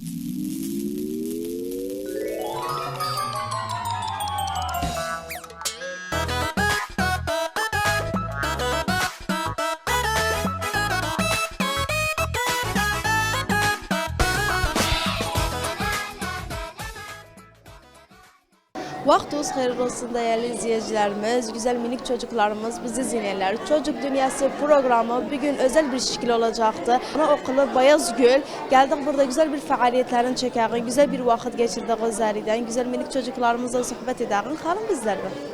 you Vaxtınız xeyirli olsun değerli izleyicilerimiz, güzel minik çocuklarımız, bizi izleyenler. Çocuk Dünyası programı bugün özel bir şekil olacaktı. Ana okulu Bayazgül. Geldik burada güzel bir faaliyetlerin çekeğin, güzel bir vakit geçirdik özleriden, güzel minik çocuklarımızla sohbet edeğin. Kalın bizlerle.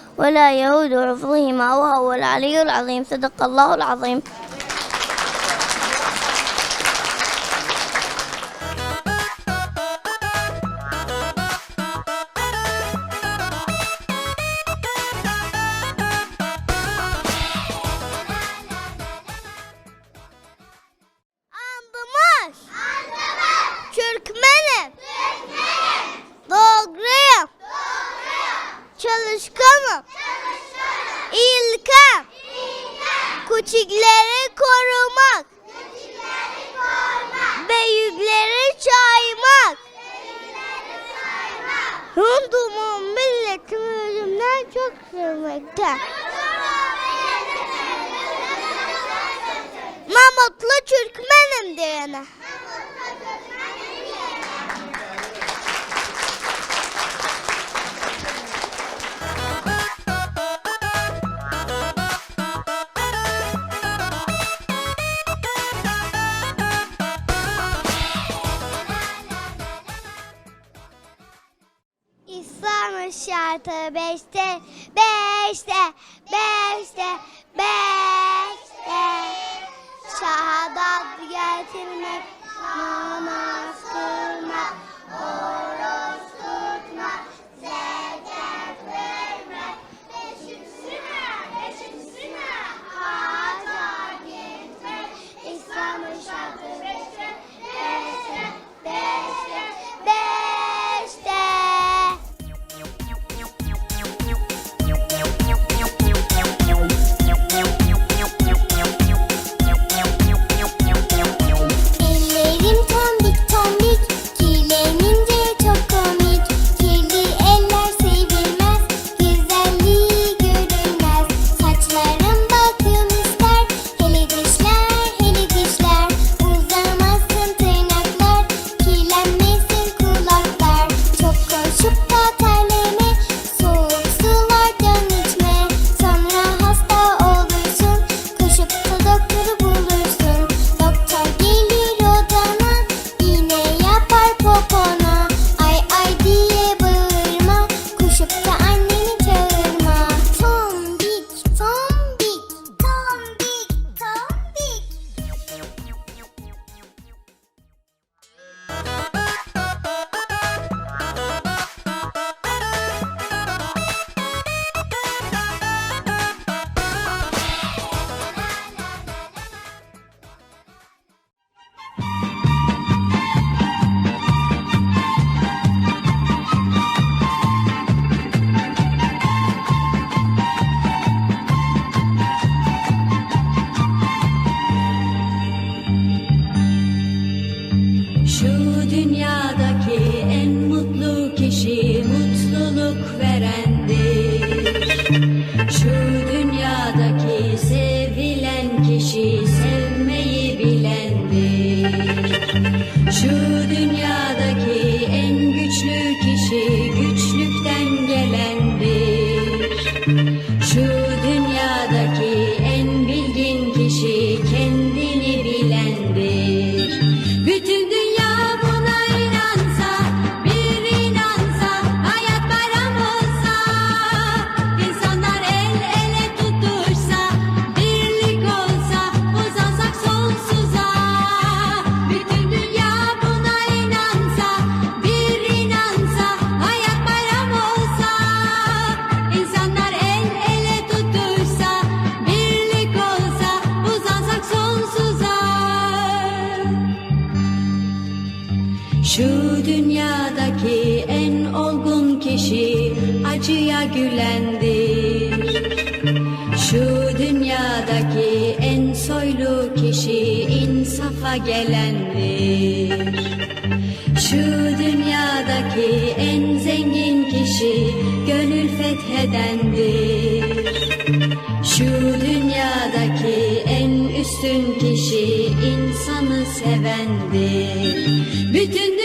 ولا يهود حفظهما وهو العلي العظيم. صدق الله العظيم. sürmekte. Mamutlu Türkmenim diyene. İslam'ın şartı beşte Şu dünyadaki en zengin kişi gönül fethedendir. Şu dünyadaki en üstün kişi insanı sevendir. Bütün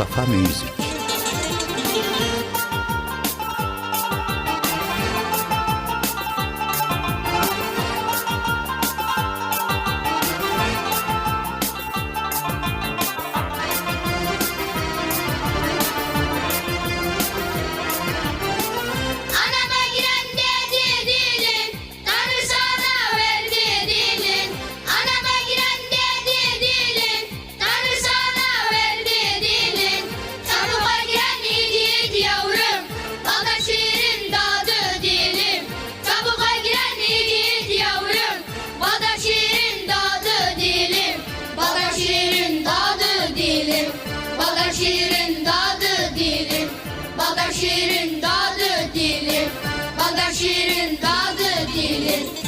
Mustafa Music. Şiirin dadı dilim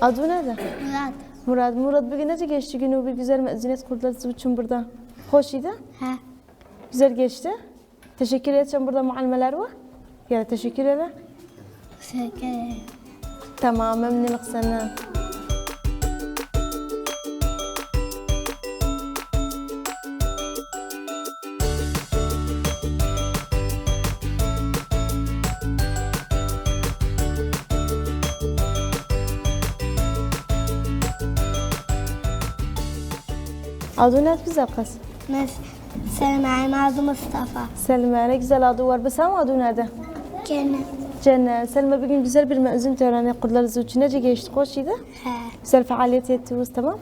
Adı nedir? Murat. Murat. Murat bugün nece geçti günü? Bir güzel mezuniyet kurdular sizin için burada. Hoş idi. Ha. Güzel geçti. Teşekkür edeceğim burada muallimeler var. Ya teşekkür ederim. Teşekkür ederim. Tamam memnunum senden. Adı ne güzel kız? Mes Selma adı Mustafa. Selma ne güzel adı var. Sen adı nerede? Cennet. Cennet. Selma bugün güzel bir mezun töreni kurdular sizin için. Nece geçti? Hoş idi. Ha. Güzel faaliyet ettiniz tamam.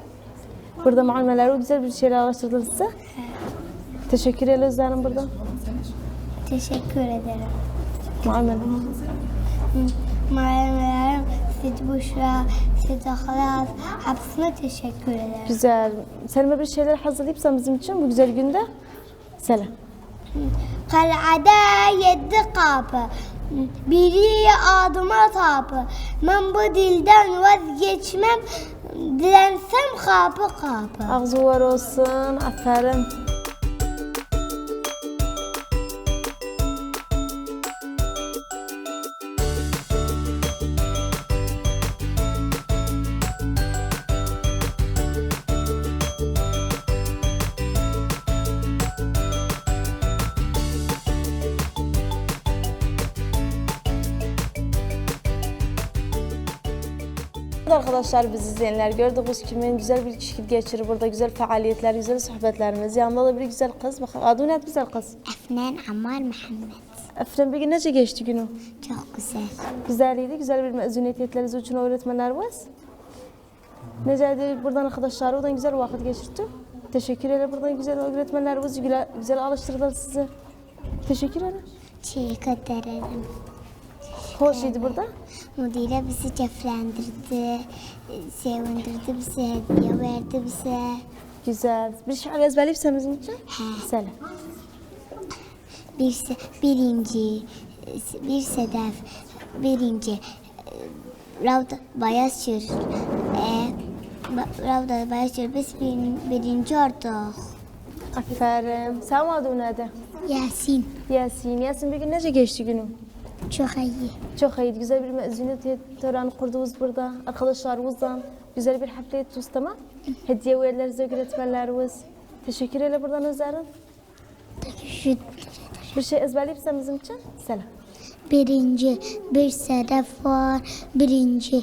Burada muameleler güzel bir şeyler araştırdılar size. Teşekkür ederiz canım burada. Teşekkür ederim. Muamele. Muallimelerim Sid Büşra, Ahlas hepsine teşekkür ederim. Güzel. Selma bir şeyler hazırlayıpsan bizim için bu güzel günde. Selam. Kalada yedi kapı, biri adıma tapı. Ben bu dilden vazgeçmem, dilensem kapı kapı. Ağzı var olsun. Aferin. Arkadaşlar biz izleyenler gördüğünüz gibi güzel bir kişi geçirir burada güzel faaliyetler, güzel sohbetlerimiz. Yanında da bir güzel kız. Bak adı ne güzel kız? Efnen Ammar Muhammed. Efendim bir gün nece geçti günü? Çok güzel. Güzeliydi. Güzel bir mezuniyetleriniz için öğretmenler var. Necaydı buradan arkadaşlar oradan güzel vakit geçirdi. Teşekkür ederim. Buradan güzel öğretmenlerimiz güzel, güzel alıştırdılar sizi. Teşekkür ederim. Teşekkür ederim. Hoş idi burada. Müdire bizi ceflendirdi, sevindirdi bize, hediye verdi bize. Güzel. Bir şiir ezberleyipsen bizim için. Selam. Bir se- birinci, bir sedef, birinci, e, Ravda Bayasır, e, Ba- Ravda Bayasır biz bir, birinci olduk. Aferin. Sen adın nedir? Yasin, Yasin. Yasin bir gün nece geçti günü? Çok iyi. Çok iyiydi. Güzel bir mezuniyet töreni kurdunuz burada. Arkadaşlarımızla güzel bir hafta ettiniz tamam. Hediye verdiler öğretmenlerimiz. Teşekkür ederim buradan Özer'in. Şu Bir şey ezberleyipsen bizim için. Selam. birinci, bir sedef var, birinci.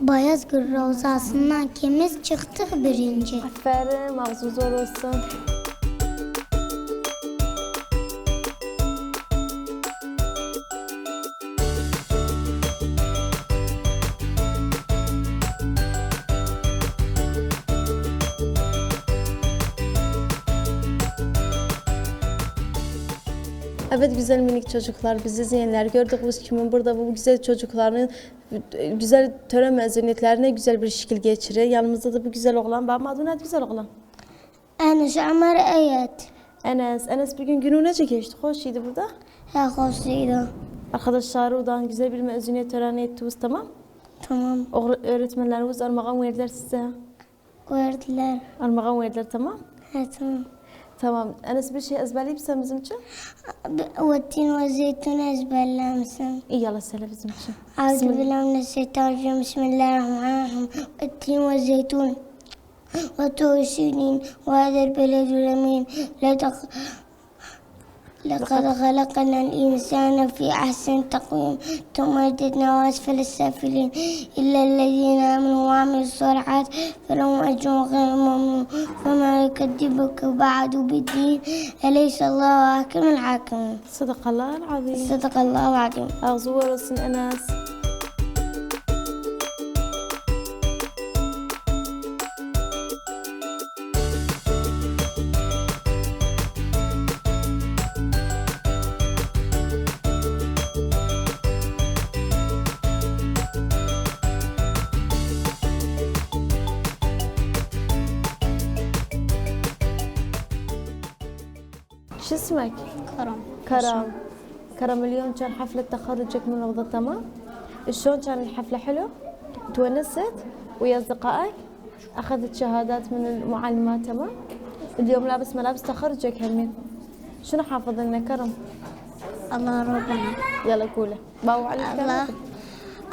Bayazgül Rozası'ndan kimiz çıktık birinci. Aferin. Mağzun zor olsun. Evet güzel minik çocuklar, bizi izleyenler gördüğümüz kimin burada bu güzel çocukların güzel tören mezuniyetlerine güzel bir şekil geçirir. Yanımızda da bu güzel oğlan var. Madun adı güzel oğlan. Enes Ömer Eyet. Enes, Enes bugün günü nece geçti? Hoş idi burada. He hoş idi. Arkadaşlar odan güzel bir mezuniyet töreni ettiniz tamam? Tamam. O öğretmenlerimiz armağan verdiler size. Verdiler. Armağan verdiler tamam? He tamam. Tamam. Enes bir şey ezberleyip misin bizim için? Ve ve zeytun ezberler? İyi yallah söyle bizim için. Euzubillahimineşşeytanirracim. Bismillahirrahmanirrahim. Ve tin ve zeytun. Ve tuğ sinin. Ve hazel beledül emin. لقد خلقنا الإنسان في أحسن تقويم ثم رددناه أسفل السافلين. إلا الذين آمنوا وعملوا الصالحات فلهم أجر غير ممنون. فما يكذبك بعد بالدين؟ أليس الله أحكم الحاكمين؟ Sadakallah azim. صدق الله العظيم. Ağzı var شو اسمك؟ كرم كرم كرم اليوم كان حفلة تخرجك من روضة تمام شلون كان الحفلة حلو؟ تونست ويا أصدقائك؟ أخذت شهادات من المعلمات تمام؟ اليوم لابس ملابس تخرجك همين شنو حافظ لنا كرم؟ الله ربنا يلا قوله باو عليك الله.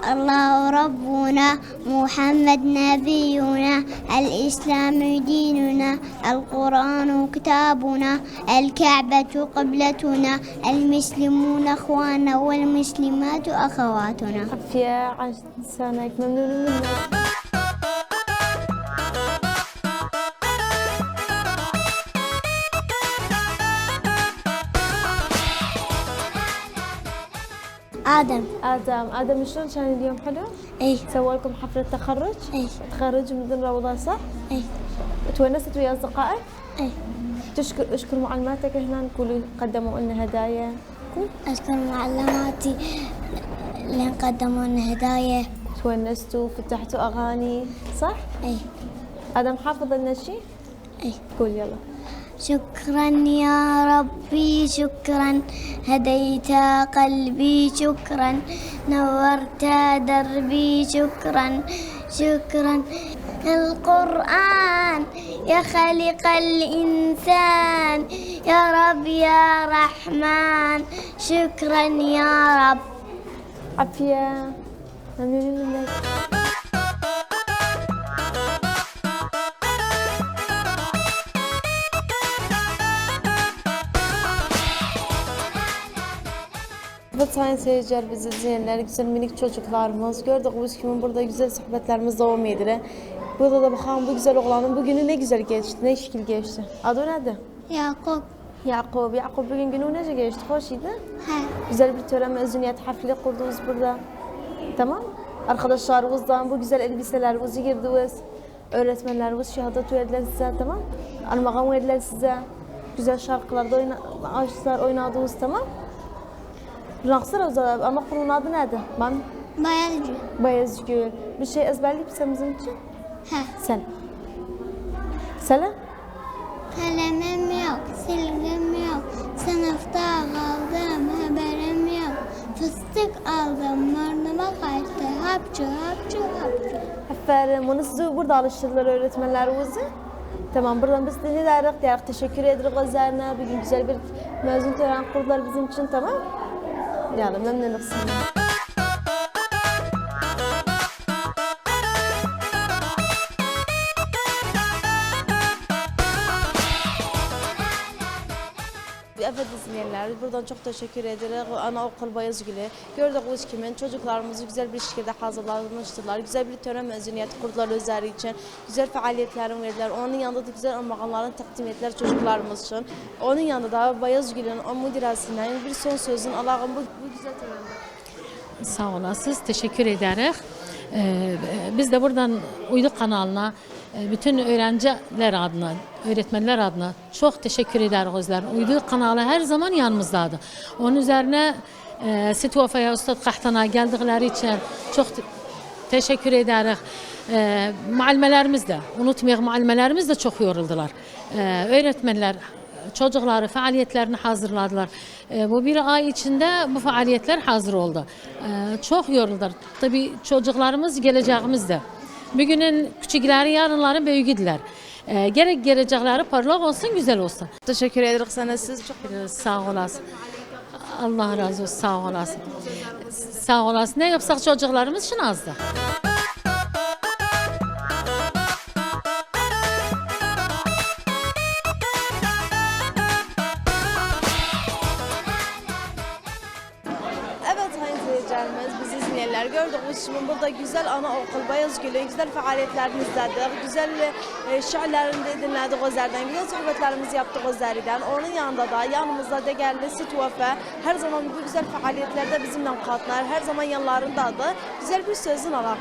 الله ربنا محمد نبينا الإسلام ديننا القرآن كتابنا الكعبة قبلتنا المسلمون أخوانا والمسلمات أخواتنا. ممنون آدم. آدم. آدم شلون كان اليوم حلو؟ إيه. سووا لكم حفلة تخرج؟ إيه. تخرج من روضة صح؟ إيه. تونست ويا أصدقائك؟ إيه. تشكر أشكر معلماتك هنا. قولوا قدموا لنا هدايا. قول أشكر معلماتي. اللي قدموا لنا هدايا. تونستوا فتحتوا أغاني صح؟ إيه. آدم حافظ لنا شيء؟ إيه. قول يلا. شكرا يا ربي شكرا. هديت قلبي شكرا. نورت دربي شكرا. شكرا. القرآن يا خالق الإنسان. يا رب يا رحمن. شكرا يا رب. عافية. ممنونين منك Evet sayın seyirciler, bizi izleyenler, güzel minik çocuklarımız. gördük. Gördüğümüz kimi burada güzel sohbetlerimiz devam edilir. Burada da bakalım bu güzel oğlanın bugünü ne güzel geçti, ne şekil geçti. Adı nedir? Yakup. Yakup, Yakup bugün günü nece geçti, hoş idi? He. Güzel bir tören mezuniyet harfili kurdunuz burada. Tamam Arkadaşlarımızdan bu güzel elbiselerimizi girdiniz. Öğretmenlerimiz şehadet verdiler size, tamam? Anmağan verdiler size. Güzel şarkılarda oyna açtılar, oynadınız, tamam? Rəqsə rozalab, amma bunun adı nədir? Mən Bayazgül. Bayazgül. Bir şey əzbərləyib sən bizim üçün? Hə. Sən. Sənə? Qələmim yox, silgim yox, sınıfda ağaldım, xəbərim yox. Fıstık aldım, burnuma qaçdı, hapçı, hapçı, hapçı. Aferin, bunu sizi burada alıştırdılar öğretmenler öğretmenlerimizi. Tamam, buradan biz dinleyerek, teşekkür ederiz özlerine. Bir gün güzel bir mezun tören kurdular bizim için, tamam yani memnunum senden. Evet izleyenler, buradan çok teşekkür ederiz. Anaokul Bayezgül'e. Gördük biz kimin çocuklarımızı güzel bir şekilde hazırlamıştılar. Güzel bir tören mezuniyeti kurdular özleri için. Güzel faaliyetlerin verdiler. Onun yanında da güzel armağanların takdim ettiler çocuklarımız için. Onun yanında da Bayezgül'ün o müdiresinden bir son sözün Allah'ın bu, bu güzel törende. Sağ olasınız. Teşekkür ederiz. Ee, biz de buradan Uydu kanalına e, bütün öğrenciler adına, öğretmenler adına çok teşekkür ederiz özler. Uydu kanalı her zaman yanımızdadır. Onun üzerine e, Situafa'ya Ustad Kahtan'a geldikleri için çok te- teşekkür ederiz. E, müəllimələrimiz də, unutmayaq müəllimələrimiz də çox yoruldular. E, öğretmenler çocukları faaliyetlerini hazırladılar. E, bu bir ay içinde bu faaliyetler hazır oldu. E, çok yoruldular. Tabii çocuklarımız geleceğimizde. Bugünün küçükleri yarınların büyüğüdüler. E, gerek gelecekleri parlak olsun, güzel olsun. Teşekkür ederiz sana siz çok Sağ olasın. Allah razı olsun. Sağ olasın. Sağ olasın. Ne yapsak çocuklarımız için azdı. Gördüğünüz gibi burada güzel anaokul Bayazgül'ün güzel faaliyetlerini izledik. Güzel e, şiirlerini dinledik Özer'den. Güzel sohbetlerimizi yaptık Özer'den. Onun yanında da yanımızda değerli Situefe her zaman bu güzel faaliyetlerde bizimle katlar. Her zaman yanlarındadır. Güzel bir sözün alalım.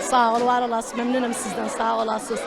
Sağ ol, var olasın. Memnunum sizden. Sağ olasınız.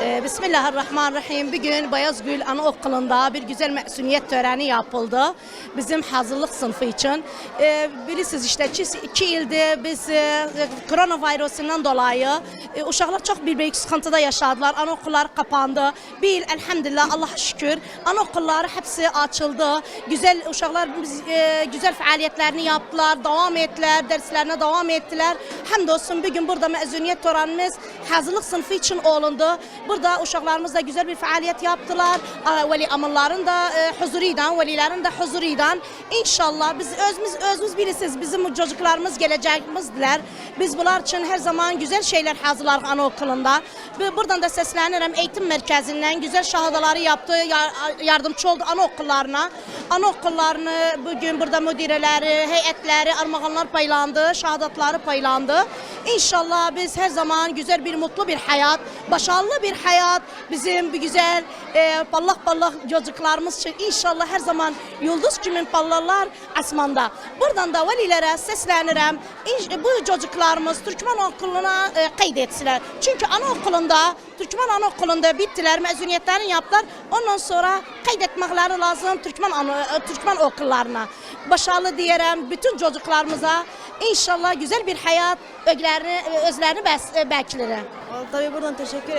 Ee, Bismillahirrahmanirrahim. Bugün Bayazgül Anaokulu'nda bir güzel mesuniyet töreni yapıldı. Bizim hazırlık sınıfı için. Ee, bilirsiniz işte iki, ilde biz e, koronavirüsünden dolayı e, uşaklar çok bir büyük sıkıntıda yaşadılar. Anaokullar kapandı. Bir yıl elhamdülillah Allah'a şükür anaokullar hepsi açıldı. Güzel uşaklar biz, e, güzel faaliyetlerini yaptılar. Devam ettiler. Derslerine devam ettiler. Hamdolsun bugün burada mezuniyet törenimiz hazırlık sınıfı için olundu. Burada uşaklarımız da güzel bir faaliyet yaptılar. Aa, Veli amalların da e, huzuruydan, velilerin de huzuruydan. İnşallah biz özümüz, özümüz bilirsiniz bizim çocuklarımız geleceğimizdiler. Biz bunlar için her zaman güzel şeyler hazırlar anaokulunda. Bu- Buradan da seslenirim eğitim merkezinden güzel şahadaları yaptı, ya- yardımcı oldu anaokullarına. Anaokullarını bugün burada müdireleri, heyetleri, armağanlar paylandı, şahadatları paylandı. İnşallah biz her zaman güzel bir mutlu bir hayat, başarılı bir hayat bizim bir güzel e, parlak parlak çocuklarımız için inşallah her zaman yıldız kimin parlarlar asmanda. Buradan da velilere seslenirim. İnş- bu çocuklarımız Türkmen okuluna e, kaydetsinler. Çünkü anaokulunda, Türkmen anaokulunda bittiler, mezuniyetlerini yaptılar. Ondan sonra kaydetmekleri lazım Türkmen, ana, e, Türkmen okullarına. Başarılı diyelim bütün çocuklarımıza. İnşallah güzel bir hayat özlerini, özlerini e, beklerim. Tabii buradan teşekkür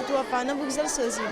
ederiz Situefe'nin bu güzel sözü.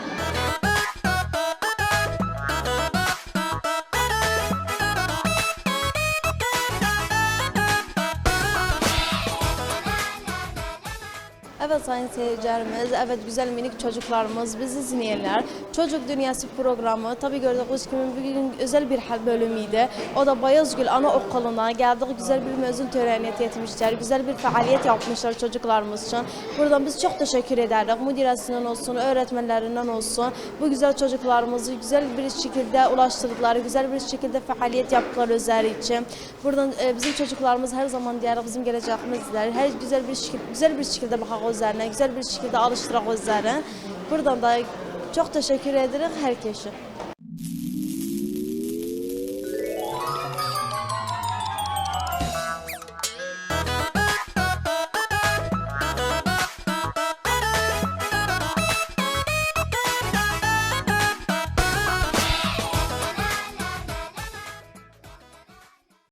Evet sayın seyircilerimiz, evet güzel minik çocuklarımız, bizi izleyenler. Çocuk Dünyası programı tabii gördüğünüz gibi bugün özel bir hal bölümüydü. O da Bayazgül Anaokulu'na geldik. Güzel bir mezun töreni etmişler. Güzel bir faaliyet yapmışlar çocuklarımız için. Buradan biz çok teşekkür ederiz. Müdiresinden olsun, öğretmenlerinden olsun. Bu güzel çocuklarımızı güzel bir şekilde ulaştırdılar. Güzel bir şekilde faaliyet yaptılar özleri için. Buradan e, bizim çocuklarımız her zaman diğer bizim geleceğimizler. Her güzel bir şekilde, güzel bir şekilde bakaq özlerine, güzel bir şekilde alıştıraq özlerini. Buradan da çok teşekkür ederim herkese.